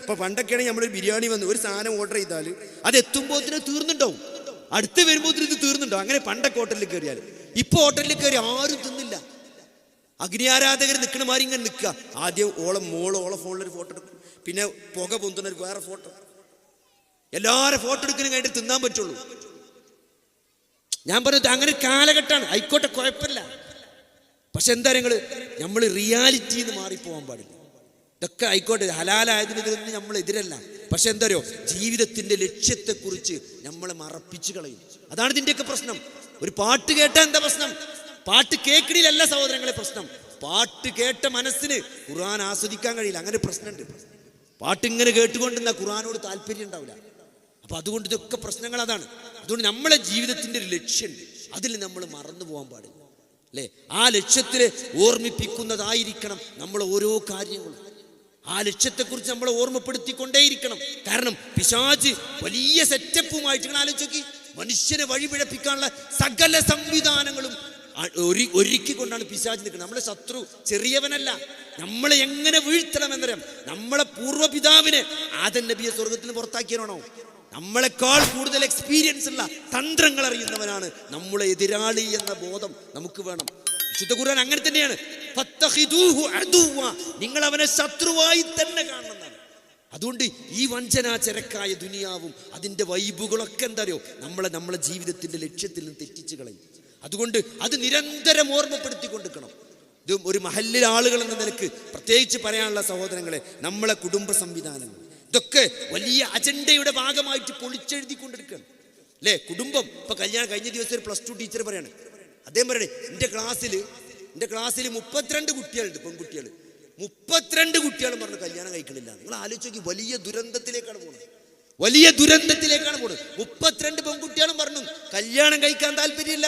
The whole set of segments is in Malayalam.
ഇപ്പൊ പണ്ടൊക്കെയാണെങ്കിൽ നമ്മൾ ബിരിയാണി വന്ന് ഒരു സാധനം ഓർഡർ ചെയ്താൽ അത് എത്തുമ്പോൾ തീർന്നുണ്ടാവും. അടുത്ത് വരുമ്പോൾ ഇത് തീർന്നുണ്ടാവും. അങ്ങനെ പണ്ടൊക്കെ ഹോട്ടലിൽ കയറിയാൽ ഇപ്പൊ ഹോട്ടലിൽ കയറി ആരും തിന്നില്ല. അഗ്നി ആരാധകർ നിൽക്കണ മാതിരി ഇങ്ങനെ നിൽക്കുക ആദ്യം ഓളം മോൾ ഓളെ ഫോണിലൊരു ഫോട്ടോ എടുക്കും. പിന്നെ പുക പൊന്തുന്ന ഒരു വേറെ ഫോട്ടോ എല്ലാവരും ഫോട്ടോ എടുക്കുന്ന കഴിഞ്ഞിട്ട് തിന്നാൻ പറ്റുള്ളൂ. ഞാൻ പറഞ്ഞത് അങ്ങനെ കാലഘട്ടമാണ്. ആയിക്കോട്ടെ കുഴപ്പമില്ല. പക്ഷെ എന്താ നിങ്ങൾ നമ്മൾ റിയാലിറ്റിന്ന് മാറിപ്പോവാൻ പാടില്ല. ഇതൊക്കെ ആയിക്കോട്ടെ ഹലാലായതിന് നമ്മൾ എതിരല്ല. പക്ഷെ എന്താ ജീവിതത്തിന്റെ ലക്ഷ്യത്തെക്കുറിച്ച് നമ്മൾ മറപ്പിച്ചു കളയും. അതാണ് ഇതിന്റെയൊക്കെ പ്രശ്നം. ഒരു പാട്ട് കേട്ട എന്താ പ്രശ്നം? പാട്ട് കേൾക്കണില്ലല്ല സഹോദരങ്ങളെ പ്രശ്നം. പാട്ട് കേട്ട മനസ്സിന് ഖുർആൻ ആസ്വദിക്കാൻ കഴിയില്ല. അങ്ങനെ പ്രശ്നമുണ്ട്. പാട്ട് ഇങ്ങനെ കേട്ടുകൊണ്ടിരുന്ന ഖുർആനോട് താല്പര്യം ഉണ്ടാവില്ല. അപ്പൊ അതുകൊണ്ട് ഇതൊക്കെ പ്രശ്നങ്ങൾ അതാണ്. അതുകൊണ്ട് നമ്മളെ ജീവിതത്തിന്റെ ഒരു ലക്ഷ്യമുണ്ട് അതിൽ നമ്മൾ മറന്നു പോകാൻ പാടില്ല. അല്ലേ? ആ ലക്ഷ്യത്തിൽ ഓർമ്മിപ്പിക്കുന്നതായിരിക്കണം നമ്മൾ ഓരോ കാര്യങ്ങളും. ആ ലക്ഷ്യത്തെക്കുറിച്ച് നമ്മൾ ഓർമ്മപ്പെടുത്തിക്കൊണ്ടേയിരിക്കണം. കാരണം പിശാജ് വലിയ സെറ്റപ്പുമായിട്ട് നോക്കി മനുഷ്യനെ വഴിപിഴപ്പിക്കാനുള്ള സകല സംവിധാനങ്ങളും ഒരു ഒരുക്കിക്കൊണ്ടാണ് പിശാജ് നിൽക്കുന്നത്. നമ്മളെ ശത്രു ചെറിയവനല്ല. നമ്മളെ എങ്ങനെ വീഴ്ത്തണം എന്നറിയാം നമ്മളെ പൂർവപിതാവിനെ ആദൻ നബിയെ സ്വർഗത്തിൽ നിന്ന് പുറത്താക്കിയതാണോ നമ്മളെക്കാൾ കൂടുതൽ എക്സ്പീരിയൻസ് ഉള്ള തന്ത്രങ്ങൾ അറിയുന്നവനാണ് നമ്മളെ എതിരാളി എന്ന ബോധം നമുക്ക് വേണം. വിശുദ്ധ ഖുർആൻ അങ്ങനെ തന്നെയാണ്. നിങ്ങൾ അവനെ ശത്രുവായി തന്നെ കാണുന്നതാണ് അതുകൊണ്ട് ഈ വഞ്ചന ചരക്കായ ദുനിയാവും അതിന്റെ വൈബുകളൊക്കെ എന്താ അറിയോ നമ്മളെ നമ്മളെ ജീവിതത്തിന്റെ ലക്ഷ്യത്തിൽ നിന്ന് തെറ്റിച്ച് കളയും. അതുകൊണ്ട് അത് നിരന്തരം ഓർമ്മപ്പെടുത്തി കൊണ്ടിരിക്കണം ഇത് ഒരു മഹല്ലിലെ ആളുകൾ എന്ന നിലയ്ക്ക് പ്രത്യേകിച്ച് പറയാനുള്ള സഹോദരങ്ങളെ നമ്മളെ കുടുംബ സംവിധാനങ്ങൾ. ഇതൊക്കെ വലിയ അജണ്ടയുടെ ഭാഗമായിട്ട് പൊളിച്ചെഴുതി കൊണ്ടിരിക്കുകയാണ് അല്ലേ? കുടുംബം. ഇപ്പൊ കല്യാണം കഴിഞ്ഞ ദിവസം ഒരു പ്ലസ് ടു ടീച്ചർ പറയാണ് അദ്ദേഹം പറയണേ എന്റെ ക്ലാസ്സിൽ എന്റെ ക്ലാസ്സിൽ മുപ്പത്തിരണ്ട് കുട്ടികളുണ്ട് പെൺകുട്ടികൾ മുപ്പത്തിരണ്ട് കുട്ടികളും പറഞ്ഞു കല്യാണം കഴിക്കണില്ല. നിങ്ങൾ ആലോചിച്ച് വലിയ ദുരന്തത്തിലേക്കാണ് പോകുന്നത് വലിയ ദുരന്തത്തിലേക്കാണ് പോകുന്നത് മുപ്പത്തിരണ്ട് പെൺകുട്ടികളും പറഞ്ഞു കല്യാണം കഴിക്കാൻ താല്പര്യമില്ല.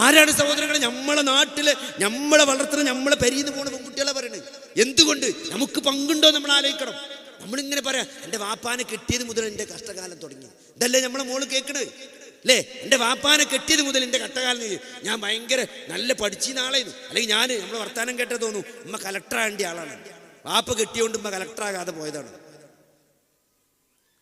ആരാണ് സഹോദരങ്ങളെ നമ്മളെ നാട്ടിൽ നമ്മളെ വളർത്തുന്ന നമ്മളെ പെരിയുന്ന പോണ പെൺകുട്ടികളെ പറയണത് എന്തുകൊണ്ട്? നമുക്ക് പങ്കുണ്ടോ നമ്മൾ ആലോചിക്കണം. നമ്മളിങ്ങനെ പറയാം എന്റെ വാപ്പാനെ കിട്ടിയത് മുതൽ എന്റെ കഷ്ടകാലം തുടങ്ങി. ഇതല്ലേ നമ്മളെ മോൾ കേൾക്കണത് അല്ലേ? എന്റെ വാപ്പാനെ കെട്ടിയത് മുതൽ എന്റെ കട്ടകാലം. ഞാൻ ഭയങ്കര നല്ല പഠിച്ചിരുന്ന ആളായിരുന്നു. അല്ലെങ്കിൽ ഞാൻ നമ്മൾ വർത്താനം കേട്ട തോന്നുന്നു ഉമ്മ കലക്ടറാകേണ്ട ആളാണ്. വാപ്പ കെട്ടിയോണ്ട് ഉമ്മ കലക്ടറാകാതെ പോയതാണ്.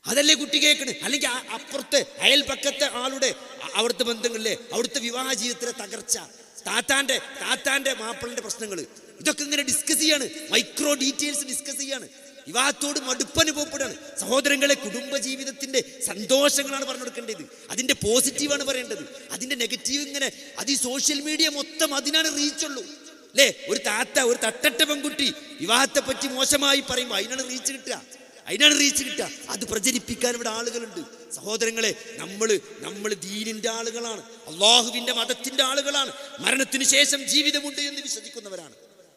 അതല്ലേ കുട്ടി കേൾക്കണേ അല്ലെങ്കിൽ അപ്പുറത്തെ അയൽപക്കത്തെ ആളുടെ അവിടുത്തെ ബന്ധങ്ങളിലെ അവിടുത്തെ വിവാഹ ജീവിതത്തിലെ തകർച്ച താത്താന്റെ താത്താന്റെ മാപ്പിളിന്റെ പ്രശ്നങ്ങൾ. ഇതൊക്കെ ഇങ്ങനെ ഡിസ്കസ് ചെയ്യാണ്. മൈക്രോ ഡീറ്റെയിൽസ് ഡിസ്കസ് ചെയ്യാണ്. വിവാഹത്തോട് മടുപ്പനുഭവപ്പെടുകയാണ് സഹോദരങ്ങളെ കുടുംബ ജീവിതത്തിന്റെ സന്തോഷങ്ങളാണ് പറഞ്ഞു കൊടുക്കേണ്ടത് അതിന്റെ പോസിറ്റീവാണ് പറയേണ്ടത്. അതിന്റെ നെഗറ്റീവ് ഇങ്ങനെ അത് ഈ സോഷ്യൽ മീഡിയ മൊത്തം അതിനാണ് റീച്ചുള്ളൂ അല്ലേ? ഒരു താത്ത ഒരു തട്ടട്ട പെൺകുട്ടി വിവാഹത്തെ പറ്റി മോശമായി പറയുമ്പോൾ അതിനാണ് റീച്ച് കിട്ടുക. അതിനാണ് റീച്ച് കിട്ടുക. അത് പ്രചരിപ്പിക്കാൻ ഇവിടെ ആളുകളുണ്ട്. സഹോദരങ്ങളെ നമ്മൾ നമ്മൾ ദീനിന്റെ ആളുകളാണ്. അള്ളാഹുവിന്റെ മതത്തിന്റെ ആളുകളാണ്. മരണത്തിന് ശേഷം ജീവിതമുണ്ട് എന്ന് വിശ്വസിക്കുന്നവരാണ്.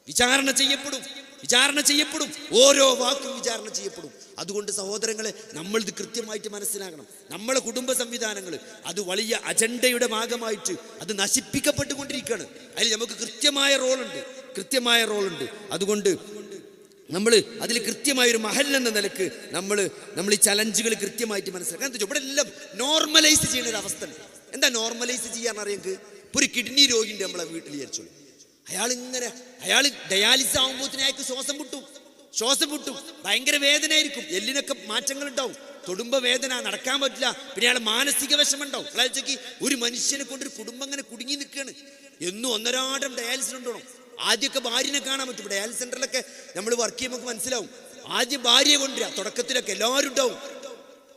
വിചാരണ ചെയ്യപ്പെടും. വിചാരണ ചെയ്യപ്പെടും. ഓരോ വാക്കും വിചാരണ ചെയ്യപ്പെടും. അതുകൊണ്ട് സഹോദരങ്ങളെ നമ്മൾ കൃത്യമായിട്ട് മനസ്സിലാക്കണം നമ്മളെ കുടുംബ സംവിധാനങ്ങൾ അത് വലിയ അജണ്ടയുടെ ഭാഗമായിട്ട് അത് നശിപ്പിക്കപ്പെട്ടുകൊണ്ടിരിക്കുകയാണ്. അതിൽ നമുക്ക് കൃത്യമായ റോളുണ്ട്. കൃത്യമായ റോളുണ്ട്. അതുകൊണ്ട് നമ്മൾ അതിൽ കൃത്യമായ ഒരു മഹൽ എന്ന നിലയ്ക്ക് നമ്മൾ നമ്മൾ ഈ ചലഞ്ചുകൾ കൃത്യമായിട്ട് മനസ്സിലാക്കാം എന്താ ഇവിടെ എല്ലാം നോർമലൈസ് ചെയ്യുന്ന ഒരു അവസ്ഥ എന്താ നോർമലൈസ് ചെയ്യാൻ അറിയാം ഒരു കിഡ്നി രോഗിന്റെ നമ്മളെ വീട്ടിൽ വിചാരിച്ചോളൂ. അയാൾ ഇങ്ങനെ അയാൾ ഡയാലിസിസ് ആകുമ്പോഴത്തേന് അയാൾക്ക് ശ്വാസം പൊട്ടും ശ്വാസം പൊട്ടും ഭയങ്കര വേദനയായിരിക്കും. എല്ലിനൊക്കെ മാറ്റങ്ങൾ ഉണ്ടാവും. തൊടുമ്പ വേദന നടക്കാൻ പറ്റില്ല. പിന്നെ അയാൾ മാനസിക വിഷമുണ്ടാവും അയാൾക്ക് ഒരു മനുഷ്യനെ കൊണ്ട് ഒരു കുടുംബം അങ്ങനെ കുടുങ്ങി നിൽക്കുകയാണ് എന്നും ഒന്നരാടം ഡയാലിസിസ് ഉണ്ടോണം ആദ്യമൊക്കെ ഭാര്യനെ കാണാൻ പറ്റും. ഡയാലിസ് സെന്ററിലൊക്കെ നമ്മൾ വർക്ക് ചെയ്യുമ്പോൾ മനസ്സിലാവും. ആദ്യം ഭാര്യയെ കൊണ്ടുവരിക. തുടക്കത്തിലൊക്കെ എല്ലാവരും ഉണ്ടാവും.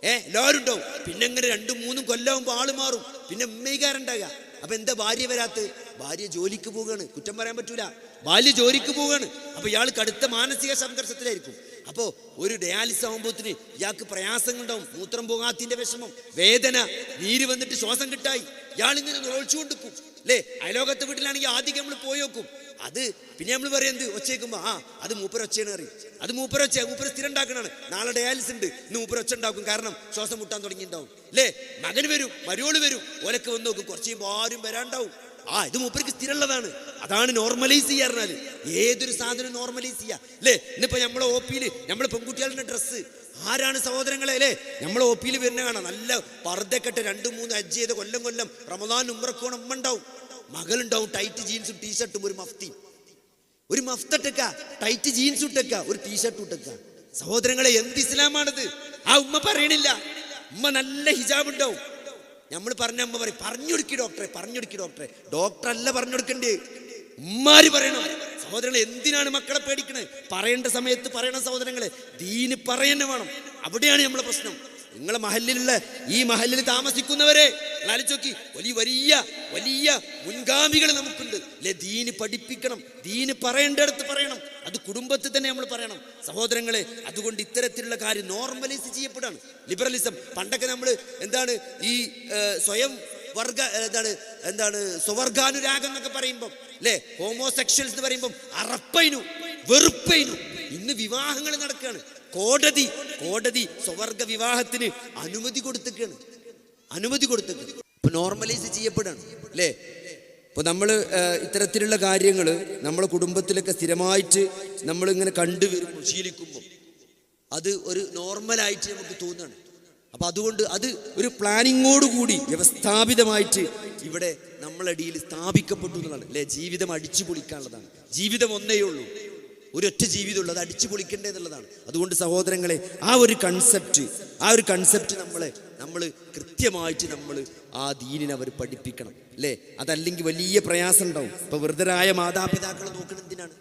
ഏ എല്ലാവരും ഉണ്ടാവും. പിന്നെ ഇങ്ങനെ രണ്ടും മൂന്നും കൊല്ലാവുമ്പോൾ ആൾ മാറും. പിന്നെ ഉമ്മയിക്കാരുണ്ടാകുക അപ്പൊ എന്താ ഭാര്യ വരാത്ത് ഭാര്യ ജോലിക്ക് പോവുകയാണ്. കുറ്റം പറയാൻ പറ്റൂല. ഭാര്യ ജോലിക്ക് പോവുകയാണ്. അപ്പൊ ഇയാൾ കടുത്ത മാനസിക സംഘർഷത്തിലായിരിക്കും. അപ്പോ ഒരു ഡയാലിസ് ആകുമ്പോത്തിന് ഇയാൾക്ക് പ്രയാസങ്ങളുണ്ടാവും. മൂത്രം പോകാത്തിന്റെ വിഷമം വേദന നീര് വന്നിട്ട് ശ്വാസം കിട്ടായി. ഇയാൾ ഇങ്ങനെ കൊടുക്കും അല്ലേ? അയലോകത്തെ വീട്ടിലാണെങ്കിൽ ആദ്യം നമ്മൾ പോയി നോക്കും. അത് പിന്നെ നമ്മൾ പറയുന്നത് ഒച്ചയ്ക്കുമ്പോ ആ അത് മൂപ്പര ഒച്ചയാണ് അറിയും അത് മൂപ്പര ഒച്ച മൂപ്പര സ്ഥിരം ഉണ്ടാക്കണാണ് നാളെ ഡയാലിസ് ഉണ്ട്. ഇന്ന് മൂപ്പര ഒച്ച ഉണ്ടാക്കും. കാരണം ശ്വാസം മുട്ടാൻ തുടങ്ങിയിട്ടുണ്ടാവും. അല്ലേ? മകൻ വരും മരുവോൾ വരും. ഓലക്ക് വന്ന് നോക്കും. കുറച്ച് ആരും വരാണ്ടാവും. ആ ഇത് മൂപ്പർക്ക് സ്ഥിരമുള്ളതാണ്. അതാണ് നോർമലൈസ് ചെയ്യാറുണ്ടാൽ ഏതൊരു സാധനം നോർമലൈസ് ചെയ്യാ. അല്ലേ? ഇന്നിപ്പോ നമ്മളെ ഒ പിയിൽ നമ്മളെ പെൺകുട്ടികളുടെ ഡ്രസ്സ് ആരാണ് സഹോദരങ്ങളെ അല്ലേ? നമ്മളെ ഒ പിയിൽ വരുന്ന കാണാം. നല്ല പർദ്ദക്കെട്ട്. രണ്ടും മൂന്ന് അജ്ജ് ചെയ്ത് കൊല്ലം കൊല്ലം റമദാൻ ഉമ്രക്കോണം ഉമ്മ ഉണ്ടാവും. മകളുണ്ടാവും ടൈറ്റ് ജീൻസും ടീഷർട്ടും ഒരു മഫ്തി. ഒരു മഫ്തട്ടക്ക ടൈറ്റ് ജീൻസ് ഇട്ടക്ക ഒരു ടീഷർട്ട് ഇട്ടക്ക. സഹോദരങ്ങളെ എന്ത് ഇസ്ലാമാണിത്? ആ ഉമ്മ പറയണില്ല. ഉമ്മ നല്ല ഹിജാബ് ഉണ്ടാവും നമ്മൾ പറഞ്ഞ അമ്മ പറയും പറഞ്ഞൊടുക്കി ഡോക്ടറെ പറഞ്ഞൊടുക്കി ഡോക്ടറെ ഡോക്ടർ അല്ല പറഞ്ഞൊടുക്കണ്ടേ. ഉമ്മാര് പറയണം. സഹോദരങ്ങളെ എന്തിനാണ് മക്കളെ പേടിക്കണേ? പറയേണ്ട സമയത്ത് പറയണം സഹോദരങ്ങളെ. ദീന് പറയന്നെ വേണം. അവിടെയാണ് നമ്മളെ പ്രശ്നം. നിങ്ങളെ മഹലിലുള്ള ഈ മഹലിൽ താമസിക്കുന്നവരെ നിങ്ങൾ ആലോചിച്ച് നോക്കി. വലിയ വലിയ വലിയ മുൻഗാമികൾ നമുക്കുണ്ട്. അല്ലെ? ദീന് പഠിപ്പിക്കണം. ദീന് പറയേണ്ടടുത്ത് പറയണം. അത് കുടുംബത്തിൽ തന്നെ നമ്മൾ പറയണം. സഹോദരങ്ങളെ അതുകൊണ്ട് ഇത്തരത്തിലുള്ള കാര്യം നോർമലൈസ് ചെയ്യപ്പെടാണ്. ലിബറലിസം പണ്ടൊക്കെ നമ്മൾ എന്താണ് ഈ സ്വയം വർഗ എന്താണ് എന്താണ് സ്വവർഗാനുരാഗം എന്നൊക്കെ പറയുമ്പോൾ അല്ലേ? ഹോമോസെക്ഷൽസ് എന്ന് പറയുമ്പോൾ അറപ്പൈനു വെറുപ്പൈനു ഇന്ന് വിവാഹങ്ങൾ നടക്കുകയാണ്. കോടതി കോടതി സ്വവർഗ വിവാഹത്തിന് അനുമതി കൊടുത്തിക്കാണ് അനുമതി കൊടുത്തിട്ട്. ഇപ്പൊ നോർമലൈസ് ചെയ്യപ്പെടാണ് അല്ലേ? ഇപ്പൊ നമ്മൾ ഇത്തരത്തിലുള്ള കാര്യങ്ങൾ നമ്മളെ കുടുംബത്തിലൊക്കെ സ്ഥിരമായിട്ട് നമ്മളിങ്ങനെ കണ്ടുവരുമ്പോൾ ശീലിക്കുമ്പോൾ അത് ഒരു നോർമലായിട്ട് നമുക്ക് തോന്നുകയാണ് അപ്പൊ അതുകൊണ്ട് അത് ഒരു പ്ലാനിങ്ങോട് കൂടി വ്യവസ്ഥാപിതമായിട്ട് ഇവിടെ നമ്മളടിയിൽ സ്ഥാപിക്കപ്പെട്ടു എന്നുള്ളതാണ് അല്ലെ? ജീവിതം അടിച്ചു പൊളിക്കാനുള്ളതാണ്. ജീവിതം ഒന്നേ ഉള്ളൂ. ഒരൊറ്റ ജീവിതമുള്ളൂ അത് അടിച്ചു പൊളിക്കണ്ടേ എന്നുള്ളതാണ്. അതുകൊണ്ട് സഹോദരങ്ങളെ ആ ഒരു കൺസെപ്റ്റ് ആ ഒരു കൺസെപ്റ്റ് നമ്മളെ നമ്മൾ കൃത്യമായിട്ട് നമ്മൾ ആ ദീനിനെ അവർ പഠിപ്പിക്കണം അല്ലേ? അതല്ലെങ്കിൽ വലിയ പ്രയാസം ഉണ്ടാവും ഇപ്പൊ വൃദ്ധരായ മാതാപിതാക്കളെ നോക്കണം എന്തിനാണ്?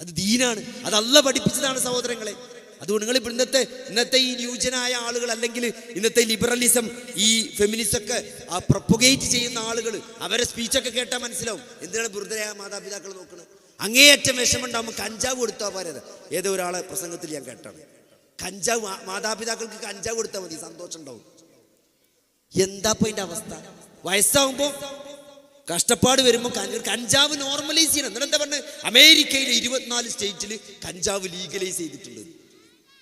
അത് ദീനാണ്. അതല്ല പഠിപ്പിച്ചതാണ് സഹോദരങ്ങളെ. അതുകൊണ്ട് നിങ്ങൾ ഇപ്പം ഇന്നത്തെ ഇന്നത്തെ ഈ ന്യൂജനായ ആളുകൾ അല്ലെങ്കിൽ ഇന്നത്തെ ലിബറലിസം ഈ ഫെമിനിസം ഒക്കെ പ്രൊപ്പഗേറ്റ് ചെയ്യുന്ന ആളുകൾ അവരെ സ്പീച്ചൊക്കെ കേട്ടാൽ മനസ്സിലാവും. എന്തിനാണ് വൃദ്ധരായ മാതാപിതാക്കൾ നോക്കുന്നത് അങ്ങേയറ്റം വിഷമുണ്ടാകുമ്പോൾ കഞ്ചാവ് കൊടുത്താൽ പോരത്. ഏതോ ഒരാളെ പ്രസംഗത്തിൽ ഞാൻ കേട്ടാണ്. കഞ്ചാവ് മാതാപിതാക്കൾക്ക് കഞ്ചാവ് കൊടുത്താൽ മതി സന്തോഷം ഉണ്ടാവും എന്താ ഇപ്പൊ അവസ്ഥ? വയസ്സാവുമ്പോ കഷ്ടപ്പാട് വരുമ്പോൾ കഞ്ചാവ് നോർമലൈസ് ചെയ്യണം. എന്നിട്ട് എന്താ പറഞ്ഞത് അമേരിക്കയിലെ ഇരുപത്തിനാല് സ്റ്റേറ്റിൽ കഞ്ചാവ് ലീഗലൈസ് ചെയ്തിട്ടുണ്ട്.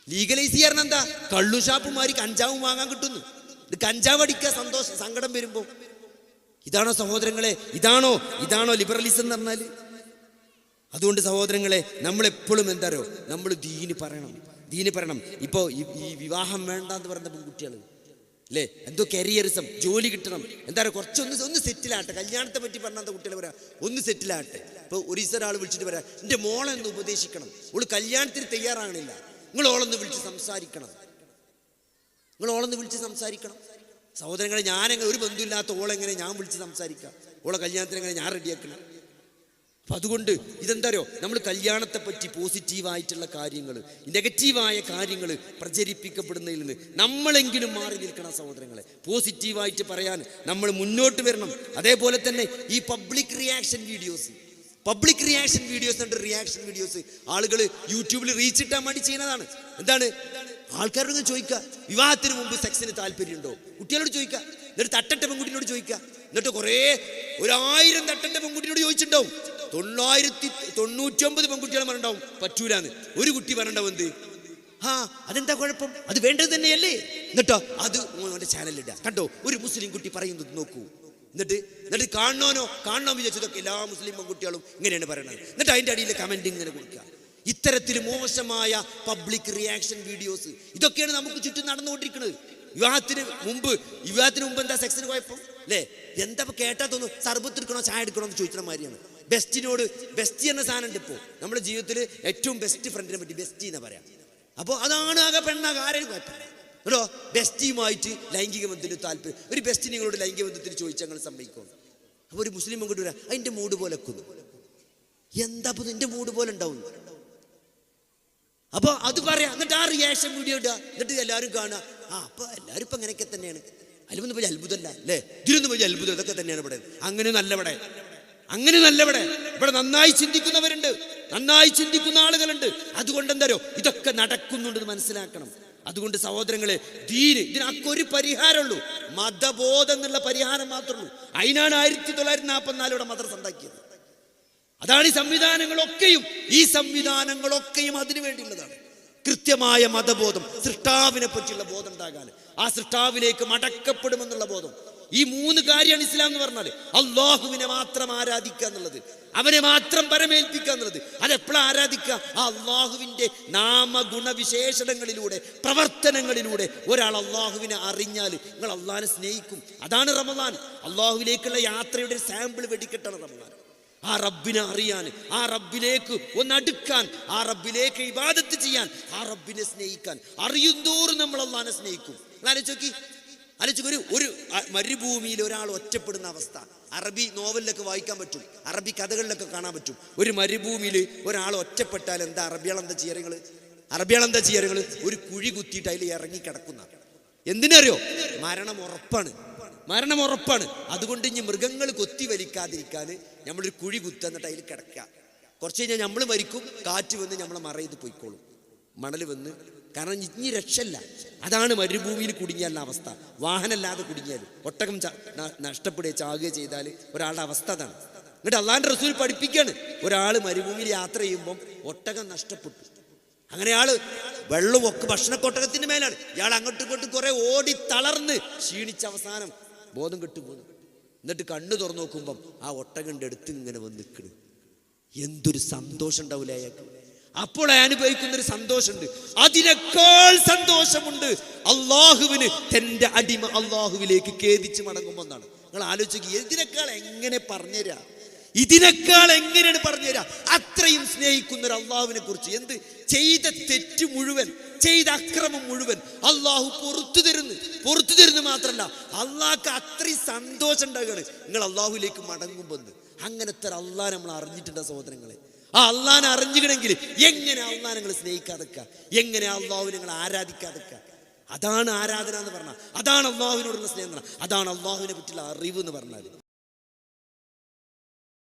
ലീഗലൈസ് ചെയ്യാൻ എന്താ? കള്ളു ഷാപ്പുമാരി കഞ്ചാവ് വാങ്ങാൻ കിട്ടുന്നു. ഇത് കഞ്ചാവ് അടിക്കുക സന്തോഷം സങ്കടം വരുമ്പോൾ ഇതാണോ സഹോദരങ്ങളെ? ഇതാണോ? ഇതാണോ ലിബറലിസം എന്ന് പറഞ്ഞാൽ അതുകൊണ്ട് സഹോദരങ്ങളെ നമ്മളെപ്പോഴും എപ്പോഴും എന്താ നമ്മൾ ദീന് പറയണം. ദീന് പറയണം. ഇപ്പോൾ ഈ വിവാഹം വേണ്ട എന്ന് പറയുന്ന പെൺകുട്ടികൾ അല്ലേ എന്തോ കരിയറിസം ജോലി കിട്ടണം. എന്താ പറയുക കുറച്ചൊന്ന് ഒന്ന് സെറ്റിലാട്ടെ കല്യാണത്തെ പറ്റി പറഞ്ഞാൽ കുട്ടികൾ പറയാം ഒന്ന് സെറ്റിലാട്ടെ ഇപ്പോൾ ഒരു ദിവസം ഒരാൾ വിളിച്ചിട്ട് പറയാം എന്റെ മോളെ ഒന്ന് ഉപദേശിക്കണം. ഓൾ കല്യാണത്തിന് തയ്യാറാകണില്ല. നിങ്ങൾ ഓളൊന്ന് വിളിച്ച് സംസാരിക്കണം. നിങ്ങൾ ഓളൊന്ന് വിളിച്ച് സംസാരിക്കണം. സഹോദരങ്ങളെ ഞാനെങ്ങനെ ഒരു ബന്ധുവില്ലാത്ത ഓളെങ്ങനെ ഞാൻ വിളിച്ച് സംസാരിക്കാം? ഓളെ കല്യാണത്തിന് എങ്ങനെ ഞാൻ റെഡിയാക്കണം അപ്പൊ അതുകൊണ്ട് ഇതെന്താറിയോ? നമ്മൾ കല്യാണത്തെ പറ്റി പോസിറ്റീവായിട്ടുള്ള കാര്യങ്ങൾ നെഗറ്റീവായ കാര്യങ്ങൾ പ്രചരിപ്പിക്കപ്പെടുന്നതിൽ നിന്ന് നമ്മളെങ്കിലും മാറി നിൽക്കണം സഹോദരങ്ങളെ. പോസിറ്റീവായിട്ട് പറയാൻ നമ്മൾ മുന്നോട്ട് വരണം. അതേപോലെ തന്നെ ഈ public reaction videos public reaction videos ഉണ്ട് റിയാക്ഷൻ വീഡിയോസ് ആളുകൾ യൂട്യൂബിൽ റീച്ച് ഇട്ടാൻ വേണ്ടി ചെയ്യുന്നതാണ്. എന്താണ്? ആൾക്കാരോട് ചോദിക്കുക. വിവാഹത്തിന് മുമ്പ് സെക്സിന് താല്പര്യമുണ്ടോ? കുട്ടികളോട് ചോദിക്കുക. എന്നിട്ട് തട്ടട്ട പെൺകുട്ടിനോട് ചോദിക്കുക. എന്നിട്ട് കുറേ ഒരായിരം തട്ടന്റെ പെൺകുട്ടിയോട് ചോദിച്ചിട്ടുണ്ടാവും. തൊള്ളായിരത്തി തൊണ്ണൂറ്റൊമ്പത് പെൺകുട്ടികൾ പറഞ്ഞിട്ടുണ്ടാവും പറ്റൂലാന്ന്. ഒരു കുട്ടി പറഞ്ഞിട്ടുണ്ടാവും എന്ത്? ആ അതെന്താ കുഴപ്പം? അത് വേണ്ടത് തന്നെയല്ലേ? എന്നിട്ടോ അത് മോനോന്റെ ചാനലിടുക കണ്ടോ ഒരു മുസ്ലിം കുട്ടി പറയുന്നത് നോക്കൂ. എന്നിട്ട് എന്നിട്ട് കാണണോനോ? കാണണോ വിചാരിച്ചതൊക്കെ എല്ലാ മുസ്ലിം പെൺകുട്ടികളും ഇങ്ങനെയാണ് പറയുന്നത് എന്നിട്ട് അതിന്റെ അടിയിൽ കമന്റ് ഇങ്ങനെ കൊടുക്കുക. ഇത്തരത്തിൽ മോശമായ പബ്ലിക് റിയാക്ഷൻ വീഡിയോസ് ഇതൊക്കെയാണ് നമുക്ക് ചുറ്റും നടന്നുകൊണ്ടിരിക്കുന്നത്. വിവാഹത്തിന് മുമ്പ് വിവാഹത്തിന് മുമ്പ് എന്താ സെക്സിന് കുഴപ്പം? അല്ലേ? എന്താ കേട്ടാ തോന്നുന്നു സർബത്ത് എടുക്കണോ ചായ എടുക്കണോ എന്ന് ചോദിക്കുന്ന മാതിരിയാണ്. ബെസ്റ്റിനോട് ബെസ്റ്റി എന്ന സാധനം ഉണ്ട് ഇപ്പോൾ നമ്മുടെ ജീവിതത്തിൽ ഏറ്റവും ബെസ്റ്റ് ഫ്രണ്ടിനെ പറ്റി ബെസ്റ്റി എന്ന് പറയാം. അപ്പോൾ അതാണ് ആകെ പെണ്ണാകെ ആരെയും കേട്ടോ ബെസ്റ്റിയുമായിട്ട് ലൈംഗിക ബന്ധത്തിന് താല്പര്യം. ഒരു ബെസ്റ്റി നിങ്ങളോട് ലൈംഗിക ബന്ധത്തിൽ ചോദിച്ചാൽ ഞങ്ങൾ സമ്മതിക്കും? അപ്പോൾ ഒരു മുസ്ലിം കൊണ്ട് വരാം അതിന്റെ മൂഡ് പോലെ വെക്കുന്നു എന്താ അപ്പോൾ നിന്റെ മൂഡ് പോലെ ഉണ്ടാവും അപ്പോൾ അത് പറയാം എന്നിട്ട് ആ റിയാക്ഷൻ വീഡിയോ ഇടുക. എന്നിട്ട് എല്ലാവരും കാണുക ആ അപ്പോൾ എല്ലാവരും ഇപ്പം അങ്ങനെയൊക്കെ തന്നെയാണ്. അതിലൊന്നും പോയി അത്ഭുതമല്ല അല്ലേ? ഇതിലൊന്നും പോയി അത്ഭുതം ഇതൊക്കെ തന്നെയാണ് ഇവിടെ. അങ്ങനെ നല്ല ഇവിടെ. അങ്ങനെ നല്ല ഇവിടെ നന്നായി ചിന്തിക്കുന്നവരുണ്ട്. നന്നായി ചിന്തിക്കുന്ന ആളുകളുണ്ട്. അതുകൊണ്ട് എന്തോ ഇതൊക്കെ നടക്കുന്നുണ്ടെന്ന് മനസ്സിലാക്കണം. അതുകൊണ്ട് സഹോദരങ്ങളെ ദീന് ഇതിനൊക്കെ ഒരു പരിഹാരമുള്ളൂ. മതബോധം എന്നുള്ള പരിഹാരം മാത്രമേ ഉള്ളൂ. അതിനാണ് ആയിരത്തി തൊള്ളായിരത്തി നാൽപ്പത്തിനാലിവിടെ മദ്രസ ഉണ്ടാക്കിയത്. അതാണ് ഈ സംവിധാനങ്ങളൊക്കെയും ഈ സംവിധാനങ്ങളൊക്കെയും അതിനു വേണ്ടിയുള്ളതാണ്. കൃത്യമായ മതബോധം സൃഷ്ടാവിനെ പറ്റിയുള്ള ബോധം ഉണ്ടാകാൻ. ആ സൃഷ്ടാവിലേക്ക് മടക്കപ്പെടുമെന്നുള്ള ബോധം. ഈ മൂന്ന് കാര്യമാണ് ഇസ്ലാം എന്ന് പറഞ്ഞാൽ അള്ളാഹുവിനെ മാത്രം ആരാധിക്കുക എന്നുള്ളത്. അവനെ മാത്രം പരമേൽപ്പിക്കുക എന്നുള്ളത്. അതെപ്പോഴാണ് ആരാധിക്കുക? ആ അള്ളാഹുവിന്റെ നാമഗുണവിശേഷണങ്ങളിലൂടെ പ്രവർത്തനങ്ങളിലൂടെ ഒരാൾ അള്ളാഹുവിനെ അറിഞ്ഞാൽ നിങ്ങൾ അള്ളാഹിനെ സ്നേഹിക്കും. അതാണ് റമദാൻ. അള്ളാഹുവിലേക്കുള്ള യാത്രയുടെ ഒരു സാമ്പിൾ വെടിക്കെട്ടാണ് റമദാൻ. ആ റബ്ബിനെ അറിയാൻ ആ റബ്ബിലേക്ക് ഒന്ന് അടുക്കാൻ ആ റബ്ബിലേക്ക് ഇബാദത്ത് ചെയ്യാൻ ആ റബ്ബിനെ സ്നേഹിക്കാൻ. അറിയുന്തോറും നമ്മൾ അള്ളഹാനെ സ്നേഹിക്കും. ആലോചിക്കി ആലോചിക്ക് ഒരു ഒരു മരുഭൂമിയിൽ ഒരാൾ ഒറ്റപ്പെടുന്ന അവസ്ഥ. അറബി നോവലിലൊക്കെ വായിക്കാൻ പറ്റും. അറബി കഥകളിലൊക്കെ കാണാൻ പറ്റും. ഒരു മരുഭൂമിയിൽ ഒരാൾ ഒറ്റപ്പെട്ടാൽ എന്താ അറബികൾ എന്താ ചെയ്യാറുകൾ അറബികൾ എന്താ ചെയ്യാറുകൾ ഒരു കുഴി കുത്തിയിട്ട് അതിൽ ഇറങ്ങി കിടക്കുന്ന. എന്തിനറിയോ? മരണം ഉറപ്പാണ്. മരണം ഉറപ്പാണ്. അതുകൊണ്ട് ഇനി മൃഗങ്ങൾ കൊത്തി വലിക്കാതിരിക്കാൻ നമ്മളൊരു കുഴി കുത്തുക എന്നിട്ട് അതിൽ കിടക്കുക. കുറച്ച് കഴിഞ്ഞാൽ നമ്മൾ മരിക്കും കാറ്റ് വന്ന് നമ്മളെ മറയത് പോയിക്കോളും. മണൽ വന്ന്. കാരണം ഇനി രക്ഷല്ല അതാണ് മരുഭൂമിയിൽ കുടുങ്ങിയാലുള്ള അവസ്ഥ. വാഹനമല്ലാതെ കുടുങ്ങിയാൽ ഒട്ടകം നഷ്ടപ്പെടുക ചാകുക ചെയ്താൽ ഒരാളുടെ അവസ്ഥ അതാണ്. എന്നിട്ട് അള്ളാന്റെ റസൂൽ പഠിപ്പിക്കാണ്. ഒരാൾ മരുഭൂമിയിൽ യാത്ര ചെയ്യുമ്പം ഒട്ടകം നഷ്ടപ്പെട്ടു. അങ്ങനെ ആൾ ഭക്ഷണ ഭക്ഷണക്കൊട്ടകത്തിന്റെ മേലാണ്. ഇയാൾ അങ്ങോട്ടും ഇങ്ങോട്ടും കുറെ ഓടി തളർന്ന് ക്ഷീണിച്ച അവസാനം ബോധം കെട്ടുപോകുന്നു എന്നിട്ട് കണ്ണു തുറന്നു നോക്കുമ്പം ആ ഒട്ടകന്റെ അടുത്ത് ഇങ്ങനെ വന്ന് നിൽക്കണ്. എന്തൊരു സന്തോഷം ഉണ്ടാവില്ല അയാൾക്ക്. അപ്പോൾ അനുഭവിക്കുന്ന ഒരു സന്തോഷമുണ്ട്. അതിനേക്കാൾ സന്തോഷമുണ്ട് അള്ളാഹുവിന് തന്റെ അടിമ അള്ളാഹുവിലേക്ക് ഖേദിച്ച് മടങ്ങുമ്പോൾ എന്നാണ് നിങ്ങൾ ആലോചിക്കുക ഇതിനേക്കാൾ എങ്ങനെ പറഞ്ഞുതരാ? ഇതിനേക്കാൾ എങ്ങനെയാണ് പറഞ്ഞുതരാ? അത്രയും സ്നേഹിക്കുന്ന ഒരു അള്ളാഹുവിനെ കുറിച്ച്. എന്ത്? ചെയ്ത തെറ്റ് മുഴുവൻ ചെയ്ത അക്രമം മുഴുവൻ അള്ളാഹു പുറത്തു തരുന്നു. പുറത്തു തരുന്നു മാത്രല്ല അള്ളാഹ്ക്ക് അത്രയും സന്തോഷം ഉണ്ടാകുകയാണ് നിങ്ങൾ അള്ളാഹുവിലേക്ക് മടങ്ങുമ്പോൾ. അങ്ങനത്തെ ഒരു അള്ളാഹ് നമ്മൾ അറിഞ്ഞിട്ടുണ്ട് സഹോദരങ്ങളെ. ആ അള്ളഹാനെ അറിഞ്ഞിക്കണമെങ്കിൽ എങ്ങനെ അള്ളഹാനെ നിങ്ങൾ സ്നേഹിക്കാതെക്ക എങ്ങനെ അള്ളാഹു നിങ്ങൾ ആരാധിക്കാതെക്ക അതാണ് ആരാധന എന്ന് പറഞ്ഞാൽ അതാണ് അള്ളാഹുവിനോടുള്ള സ്നേഹം അതാണ് അള്ളാഹുവിനെ പറ്റിയുള്ള അറിവ് എന്ന് പറഞ്ഞാൽ.